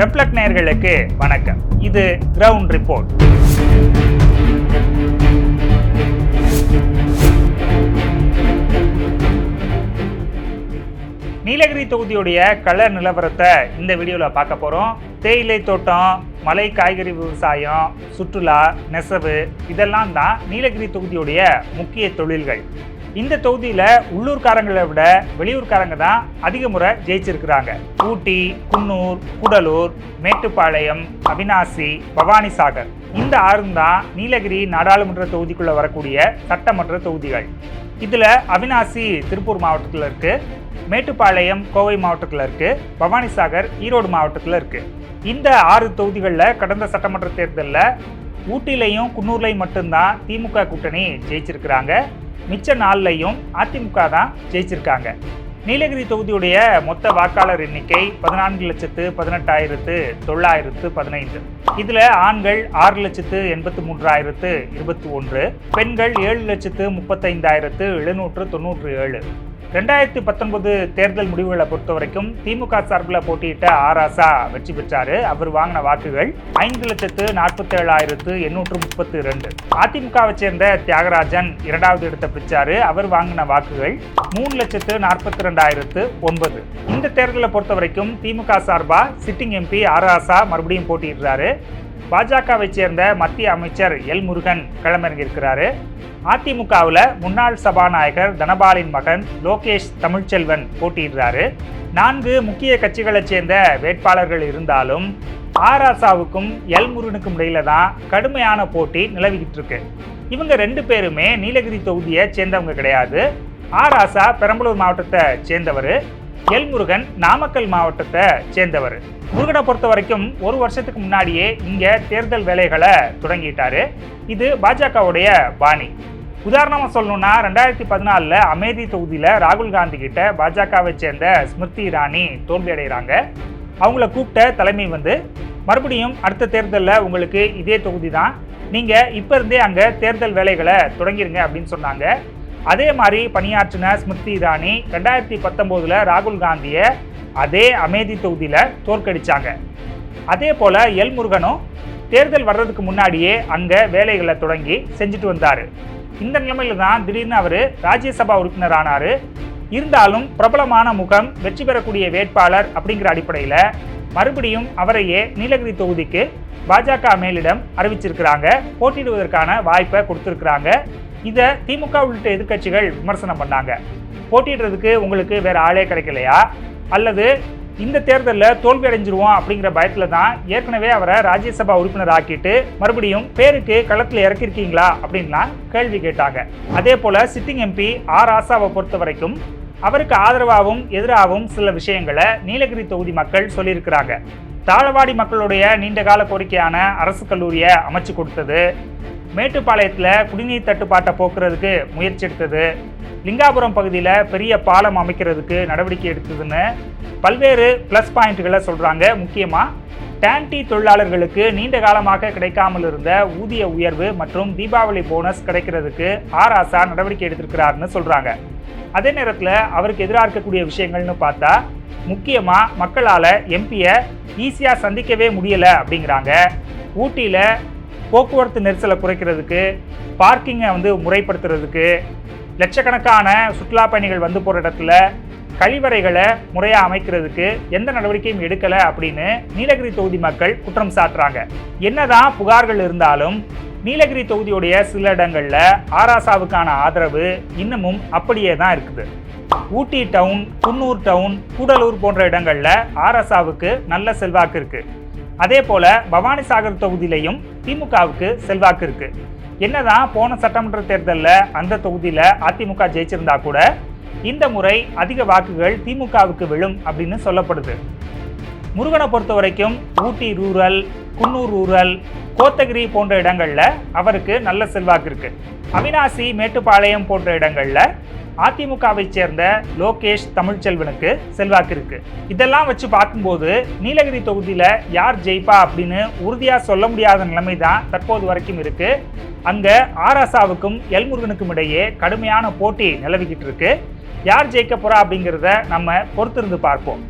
ரெப்ளக் நேர்களுக்கு வணக்கம். இது கிரவுண்ட் ரிப்போர்ட். நீலகிரி தொகுதியுடைய கள நிலவரத்தை இந்த வீடியோவில் பார்க்க போகிறோம் தேயிலை தோட்டம் மலை காய்கறி விவசாயம் சுற்றுலா நெசவு இதெல்லாம் தான் நீலகிரி தொகுதியுடைய முக்கிய தொழில்கள். இந்த தொகுதியில் உள்ளூர்காரங்களை விட வெளியூர்காரங்க தான் அதிக முறை ஜெயிச்சிருக்கிறாங்க. ஊட்டி குன்னூர் குடலூர் மேட்டுப்பாளையம் அவினாசி பவானிசாகர். இந்த ஆறும் தான் நீலகிரி நாடாளுமன்ற தொகுதிக்குள்ளே வரக்கூடிய சட்டமன்ற தொகுதிகள். இதில் அவினாசி திருப்பூர் மாவட்டத்தில் இருக்குது மேட்டுப்பாளையம் கோவை மாவட்டத்தில் இருக்குது பவானிசாகர் ஈரோடு மாவட்டத்தில் இருக்குது இந்த ஆறு தொகுதிகளில் கடந்த சட்டமன்ற தேர்தலில் ஊட்டிலையும் குன்னூர்லையும் மட்டும்தான் திமுக கூட்டணி ஜெயிச்சிருக்கிறாங்க. மிச்ச நாள்லையும் அதிமுக தான் ஜெயிச்சிருக்காங்க. நீலகிரி தொகுதியுடைய மொத்த வாக்காளர் எண்ணிக்கை பதினான்கு லட்சத்து பதினெட்டாயிரத்து தொள்ளாயிரத்து பதினைந்து. இதில் ஆண்கள் ஆறு லட்சத்து எண்பத்து மூன்றாயிரத்து இருபத்தி ஒன்று பெண்கள் ஏழு லட்சத்து முப்பத்தைந்தாயிரத்து எழுநூற்று தொண்ணூற்று ஏழு. ரெண்டாயிரத்தி பத்தொன்பது தேர்தல் முடிவுகளை பொறுத்த வரைக்கும் திமுக சார்பில் போட்டியிட்ட ஆராசா வெற்றி பெற்றாரு. அவர் வாங்கின வாக்குகள் ஐந்து லட்சத்து நாற்பத்தி ஏழாயிரத்து எண்ணூற்று முப்பத்தி ரெண்டு. அதிமுகவை சேர்ந்த தியாகராஜன் இரண்டாவது இடத்தை பிடிச்சாரு. அவர் வாங்கின வாக்குகள் மூணு லட்சத்து நாற்பத்தி ரெண்டாயிரத்து ஒன்பது. இந்த தேர்தலை பொறுத்த வரைக்கும் திமுக சார்பா சிட்டிங் எம்பி ஆராசா மறுபடியும் போட்டியிடுறாரு. பாஜகவை சேர்ந்த மத்திய அமைச்சர் எல் முருகன் களமிறங்கியிருக்கிறாரு. அதிமுகவில் முன்னாள் சபாநாயகர் தனபாலின் மகன் லோகேஷ் தமிழ்ச்செல்வன் போட்டியிடுறாரு. நான்கு முக்கிய கட்சிகளைச் சேர்ந்த வேட்பாளர்கள் இருந்தாலும் ஆராசாவுக்கும் எல் முருகனுக்கும் இடையில தான் கடுமையான போட்டி நிலவிக்கிட்டு இருக்கு இவங்க ரெண்டு பேருமே நீலகிரி தொகுதியை சேர்ந்தவங்க கிடையாது. ஆராசா பெரம்பலூர் மாவட்டத்தை சேர்ந்தவர். எல் முருகன் நாமக்கல் மாவட்டத்தை சேர்ந்தவர். முருகனை பொறுத்த வரைக்கும் ஒரு வருஷத்துக்கு முன்னாடியே இங்கே தேர்தல் வேலைகளை தொடங்கிட்டாரு. இது பாஜகவுடைய பாணி. உதாரணமாக சொல்லணும்னா ரெண்டாயிரத்தி பதினாலில் அமேதி தொகுதியில் ராகுல் காந்தி கிட்ட பாஜகவை சேர்ந்த ஸ்மிருதி இரானி தோல்வி அடைகிறாங்க அவங்கள கூப்பிட்ட தலைமை வந்து மறுபடியும் அடுத்த தேர்தலில் உங்களுக்கு இதே தொகுதி தான். நீங்கள் இப்போ இருந்தே அங்கே தேர்தல் வேலைகளை தொடங்கிருங்க அப்படின்னு சொன்னாங்க. அதே மாதிரி பணியாற்றின ஸ்மிருதி இரானி ரெண்டாயிரத்தி பத்தொம்போதில் ராகுல் காந்தியை அதே அமேதி தொகுதியில் தோற்கடிச்சாங்க. அதே போல் எல் முருகனும் தேர்தல் வர்றதுக்கு முன்னாடியே அங்கே வேலைகளை தொடங்கி செஞ்சுட்டு வந்தார். இந்த நிலைமையில் தான் திடீர்னு அவர் ராஜ்யசபா உறுப்பினர் ஆனார் இருந்தாலும் பிரபலமான முகம் வெற்றி பெறக்கூடிய வேட்பாளர் அப்படிங்கிற அடிப்படையில் மறுபடியும் அவரையே நீலகிரி தொகுதிக்கு பாஜக மேலிடம் அறிவிச்சிருக்கிறாங்க. போட்டியிடுவதற்கான வாய்ப்பை கொடுத்துருக்குறாங்க. இதை திமுக உள்ளிட்ட எதிர்க்கட்சிகள் விமர்சனம் பண்ணாங்க. போட்டிடுறதுக்கு உங்களுக்கு வேற ஆளே கிடைக்கலையா? அல்லது இந்த தேர்தலில் தோல்வி அடைஞ்சிருவோம் அப்படிங்கிற பயத்தில் தான் ஏற்கனவே அவரை ராஜ்யசபா உறுப்பினர் ஆக்கிட்டு மறுபடியும் பேருக்கு களத்தில் இறக்கிருக்கீங்களா அப்படின்லாம் கேள்வி கேட்டாங்க. அதே போல் சிட்டிங் எம்பி ஆர் ஆசாவை பொறுத்த வரைக்கும் அவருக்கு ஆதரவாகவும் எதிராகவும் சில விஷயங்களை நீலகிரி தொகுதி மக்கள் சொல்லியிருக்கிறாங்க. தாளவாடி மக்களுடைய நீண்டகால கோரிக்கையான அரசு கல்லூரியை அமைச்சு கொடுத்தது மேட்டுப்பாளையத்தில் குடிநீர் தட்டுப்பாட்டை போக்குறதுக்கு முயற்சி எடுத்தது. லிங்காபுரம் பகுதியில் பெரிய பாலம் அமைக்கிறதுக்கு நடவடிக்கை எடுத்ததுன்னு பல்வேறு ப்ளஸ் பாயிண்ட்களை சொல்கிறாங்க முக்கியமாக டேன்டி தொழிலாளர்களுக்கு நீண்ட காலமாக கிடைக்காமல் இருந்த ஊதிய உயர்வு மற்றும் தீபாவளி போனஸ் கிடைக்கிறதுக்கு ஆராசா நடவடிக்கை எடுத்திருக்கிறாருன்னு சொல்கிறாங்க அதே நேரத்தில் அவருக்கு எதிராக இருக்கக்கூடிய விஷயங்கள்னு பார்த்தா முக்கியமாக மக்களால் எம்பியை ஈஸியாக சந்திக்கவே முடியலை அப்படிங்கிறாங்க. ஊட்டியில் போக்குவரத்து நெரிசலை குறைக்கிறதுக்கு பார்க்கிங்கை வந்து முறைப்படுத்துறதுக்கு லட்சக்கணக்கான சுற்றுலா பயணிகள் வந்து போகிற இடத்துல கழிவறைகளை முறையாக அமைக்கிறதுக்கு எந்த நடவடிக்கையும் எடுக்கலை அப்படின்னு நீலகிரி தொகுதி மக்கள் குற்றம் சாட்டுறாங்க. என்னதான் புகார்கள் இருந்தாலும் நீலகிரி தொகுதியுடைய சில இடங்களில் ஆராசாவுக்கான ஆதரவு இன்னமும் அப்படியே தான் இருக்குது. ஊட்டி டவுன் குன்னூர் டவுன் கூடலூர் போன்ற இடங்களில் ஆர்எஸ்ஆவுக்கு நல்ல செல்வாக்கு இருக்குது அதே போல பவானிசாகர் தொகுதியிலையும் திமுகவுக்கு செல்வாக்கு இருக்கு. என்னதான் போன சட்டமன்ற தேர்தலில் அந்த தொகுதியில் அதிமுக ஜெயிச்சிருந்தா கூட இந்த முறை அதிக வாக்குகள் திமுகவுக்கு விழும் அப்படின்னு சொல்லப்படுது. முருகனை பொறுத்த வரைக்கும் ஊட்டி ரூரல் குன்னூர் ரூரல் கோத்தகிரி போன்ற இடங்களில் அவருக்கு நல்ல செல்வாக்கு இருக்கு. அவினாசி மேட்டுப்பாளையம் போன்ற இடங்களில் அதிமுகவை சேர்ந்த லோகேஷ் தமிழ்ச்செல்வனுக்கு செல்வாக்கு இருக்கு இதெல்லாம் வச்சு பார்க்கும்போது நீலகிரி தொகுதியில யார் ஜெயிப்பா அப்படின்னு உறுதியா சொல்ல முடியாத நிலைமை தான் தற்போது வரைக்கும் இருக்கு. அங்க ஆராசாவுக்கும் எல்முருகனுக்கும் இடையே கடுமையான போட்டி நிலவிக்கிட்டு இருக்கு. யார் ஜெயிக்க போறா அப்படிங்கிறத நம்ம பொறுத்திருந்து பார்ப்போம்.